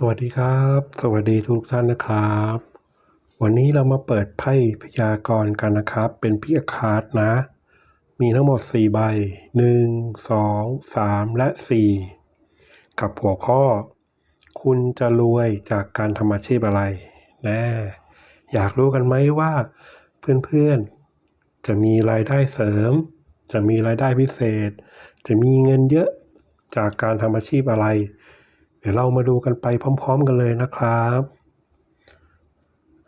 สวัสดีครับ สวัสดีทุกท่านนะครับ วันนี้เรามาเปิดไพ่พยากรณ์กันนะครับ เป็นพิกคาร์ดนะ มีทั้งหมด 4 ใบ 1 2 3 และ 4 กับหัวข้อ คุณจะรวยจากการทำอาชีพอะไรแน่อยากรู้กันไหมว่า เพื่อนๆ จะมีรายได้เสริม จะมีรายได้พิเศษ จะมีเงินเยอะจากการทำอาชีพอะไร ดี๋ยวเรามาดูกันไปพร้อม ๆ กันเลยนะครับ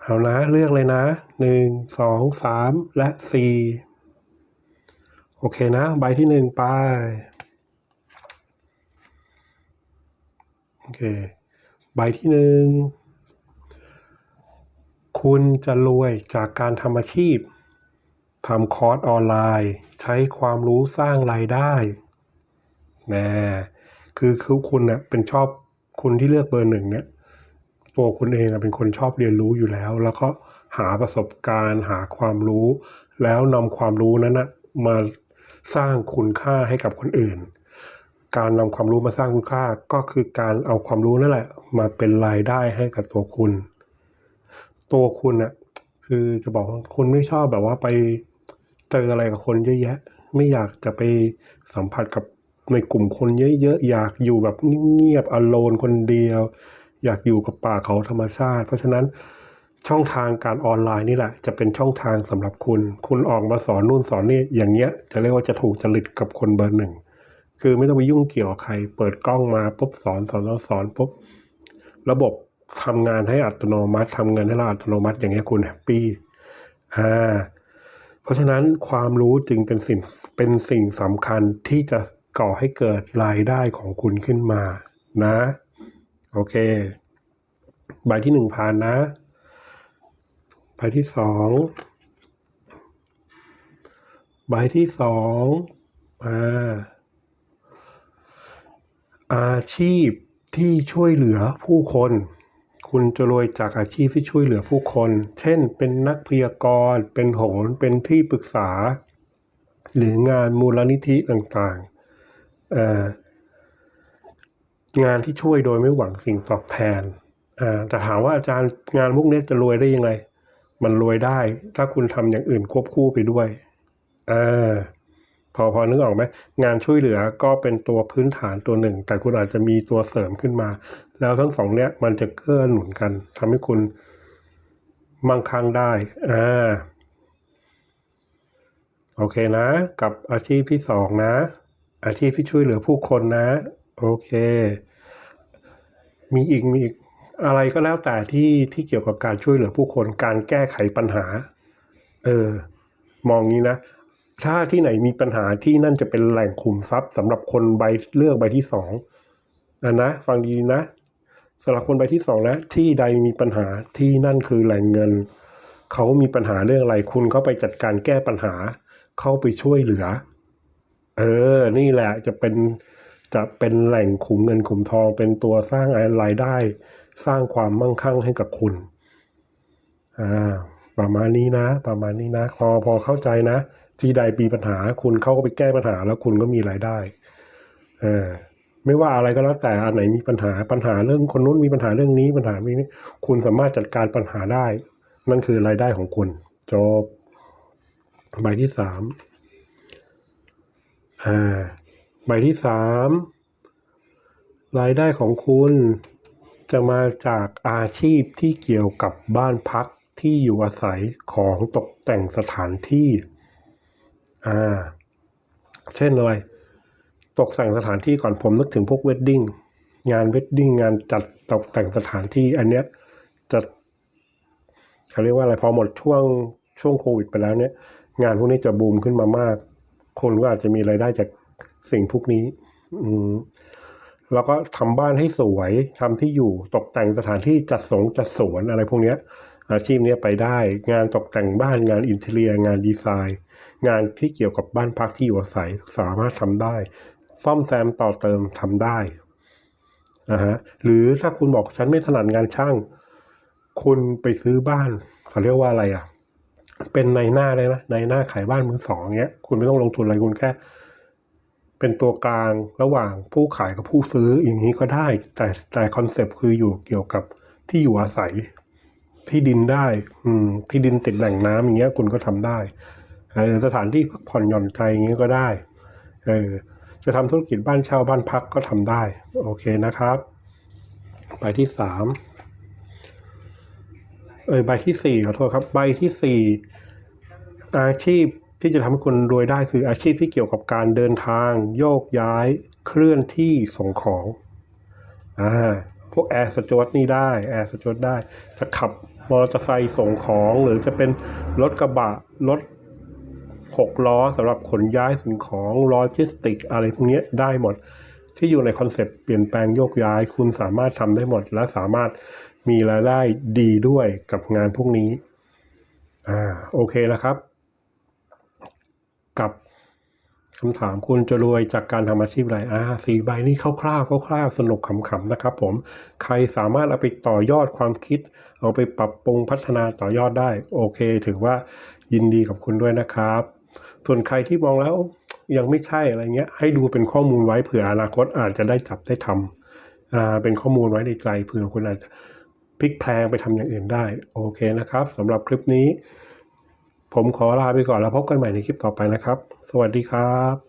เอานะเลือกเลยนะหนึ่งสองสามและสี่โอเคนะ ใบที่หนึ่งไปโอเค ใบที่หนึ่งคุณจะรวยจากการทำอาชีพทำคอร์สออนไลน์ ใช้ความรู้สร้างรายได้แน่คือคือคุณเนะ่ยเป็นชอบ คุณที่เลือกเบอร์หนึ่งเนี่ย ตัวคุณเองเป็นคนชอบเรียนรู้อยู่แล้ว แล้วก็หาประสบการณ์ หาความรู้ แล้วนำความรู้นั้นนะมาสร้างคุณค่าให้กับคนอื่น การนำความรู้มาสร้างคุณค่าก็คือการเอาความรู้นั่นแหละ มาเป็นรายได้ให้กับตัวคุณ ตัวคุณอะคือจะบอกคุณไม่ชอบแบบว่าไปเจออะไรกับคนเยอะแยะ ไม่อยากจะไปสัมผัสกับ ในกลุ่มคนเยอะๆอยากอยู่แบบเงียบๆอโลนคนเดียว อยากอยู่กับป่าเขาธรรมชาติ เพราะฉะนั้นช่องทางการออนไลน์นี่แหละ จะเป็นช่องทางสำหรับคุณ คุณออกมาสอนนู่นสอนนี่อย่างเงี้ย จะเรียกว่าจะถูกจริตกับคนเบอร์หนึ่งคือไม่ต้องไปยุ่งเกี่ยวกับใคร เปิดกล้องมาปุ๊บสอนสอนสอนปุ๊บระบบทำงานให้อัตโนมัติทำเงินให้เราอัตโนมัติอย่างเงี้ยคุณแฮปปี้อ่าเพราะฉะนั้นความรู้จึงเป็นสิ่งเป็นสิ่งสำคัญที่จะ ก่อให้เกิดรายได้ของคุณขึ้นมานะ โอเค ใบที่หนึ่งผ่านนะ ใบที่สองใบที่สองมาอาชีพที่ช่วยเหลือผู้คน คุณจะรวยจากอาชีพที่ช่วยเหลือผู้คน เช่น เป็นนักพยากรณ์ เป็นโหรเป็นที่ปรึกษา หรืองานมูลนิธิต่างๆ งานที่ช่วยโดยไม่หวังสิ่งตอบแทนแต่ถามว่าอาจารย์งานพวกนี้จะรวยได้ยังไง มันรวยได้ ถ้าคุณทำอย่างอื่นควบคู่ไปด้วยอพอพอนึกออกไหมงานช่วยเหลือก็เป็นตัวพื้นฐานตัวหนึ่ง แต่คุณอาจจะมีตัวเสริมขึ้นมา แล้วทั้งสองเนี้ยมันจะเกื้อหนุนกันทำให้คุณมั่งคั่งได้อ่าโอเคนะ กับอาชีพที่สองนะ อาชีพที่ช่วยเหลือผู้คนนะ โอเค มีอีกมีอีกอะไรก็แล้วแต่ที่ที่เกี่ยวกับการช่วยเหลือผู้คน การแก้ไขปัญหา เออ มองงี้นะ ถ้าที่ไหนมีปัญหาที่นั่นจะเป็นแหล่งขุมทรัพย์สำหรับคนใบเลือกใบที่สองอะนะ ฟังดีนะสำหรับคนใบที่สองนะ ที่ใดมีปัญหาที่นั่นคือแหล่งเงิน เขามีปัญหาเรื่องอะไร คุณเข้าไปจัดการแก้ปัญหา เข้าไปช่วยเหลือ เออ นี่แหละจะเป็นจะเป็นแหล่งขุมเงินขุมทอง เป็นตัวสร้างรายได้ สร้างความมั่งคั่งให้กับคุณ อ่า ประมาณนี้นะ ประมาณนี้นะ พอพอเข้าใจนะ ที่ใดมีปัญหาคุณเข้าไปแก้ปัญหา แล้วคุณก็มีรายได้เออไม่ว่าอะไรก็แล้วแต่อันไหนมีปัญหาปัญหาเรื่องคนนู้นมีปัญหาเรื่องนี้ปัญหานี้ คุณสามารถจัดการปัญหาได้ นั่นคือรายได้ของคุณจบใบที่สาม อ่าใบที่สามรายได้ของคุณจะมาจากอาชีพที่เกี่ยวกับบ้านพักที่อยู่อาศัยของตกแต่งสถานที่อ่าเช่นอะไร ตกแต่งสถานที่ก่อนผมนึกถึงพวกเวดดิ้งงานเวดดิ้งงานจัดตกแต่งสถานที่ อันเนี้ยจะเขาเรียกว่าอะไรพอหมดช่วงช่วงโควิดไปแล้วเนี่ยงานพวกนี้จะบูมขึ้นมามาก คนก็อาจจะมีรายได้จากสิ่งพวกนี้ อืมแล้วก็ทำบ้านให้สวยทำที่อยู่ตกแต่งสถานที่จัดสงจัดสวนอะไรพวกเนี้ย อาชีพเนี้ยไปได้ งานตกแต่งบ้านงานอินเทเรียงานดีไซน์ งานที่เกี่ยวกับบ้านพักที่อยู่อาศัยสามารถทำได้ ซ่อมแซมต่อเติมทำได้นะฮะหรือถ้าคุณบอกฉันไม่ถนัดงานช่าง คุณไปซื้อบ้านเขาเรียกว่าอะไรอะ เป็นในหน้าได้ไหมในหน้าขายบ้านมือสองเงี้ย คุณไม่ต้องลงทุนอะไรคุณแค่ เป็นตัวกลางระหว่างผู้ขายกับผู้ซื้ออย่างนี้ก็ได้ แต่แต่คอนเซปต์คืออยู่เกี่ยวกับที่อยู่อาศัย ที่ดินได้ อืม ที่ดินติดแหล่งน้ำอย่างเงี้ย คุณก็ทำได้เออสถานที่พักผ่อนหย่อนใจอย่างเงี้ยก็ได้ เออจะทำธุรกิจบ้านเช่าบ้านพักก็ทำได้ โอเคนะครับใบที่สาม เออใบที่สี่ขอโทษครับ ใบที่สี่อาชีพที่จะทำให้คุณรวยได้คืออาชีพที่เกี่ยวกับการเดินทาง โยกย้ายเคลื่อนที่ส่งของอ่าพวกแอร์สจวตนี่ได้แอร์สจวตได้ จะขับมอเตอร์ไซค์ส่งของหรือจะเป็นรถกระบะรถหกล้อสำหรับขนย้ายสิ่งของโลจิสติก อะไรพวกนี้ได้หมด ที่อยู่ในคอนเซปต์เปลี่ยนแปลงโยกย้าย คุณสามารถทำได้หมด และสามารถ มีรายได้ดีด้วยกับงานพวกนี้อ่าโอเคนะครับ กับคำถามคุณจะรวยจากการทำอาชีพอะไรอ่าสี่ใบนี้คร่าวๆคร่าวๆสนุกขำๆนะครับ ผมใครสามารถเอาไปต่อยอดความคิด เอาไปปรับปรุงพัฒนาต่อยอดได้ โอเค ถือว่ายินดีกับคุณด้วยนะครับ ส่วนใครที่มองแล้วยังไม่ใช่อะไรเงี้ย ให้ดูเป็นข้อมูลไว้เผื่ออนาคตอาจจะได้จับได้ทำอ่าเป็นข้อมูลไว้ในใจเผื่อคุณอาจจะ พลิกแพลงไปทำอย่างอื่นได้ โอเคนะครับสำหรับคลิปนี้ ผมขอลาไปก่อนแล้วพบกันใหม่ในคลิปต่อไปนะครับ สวัสดีครับ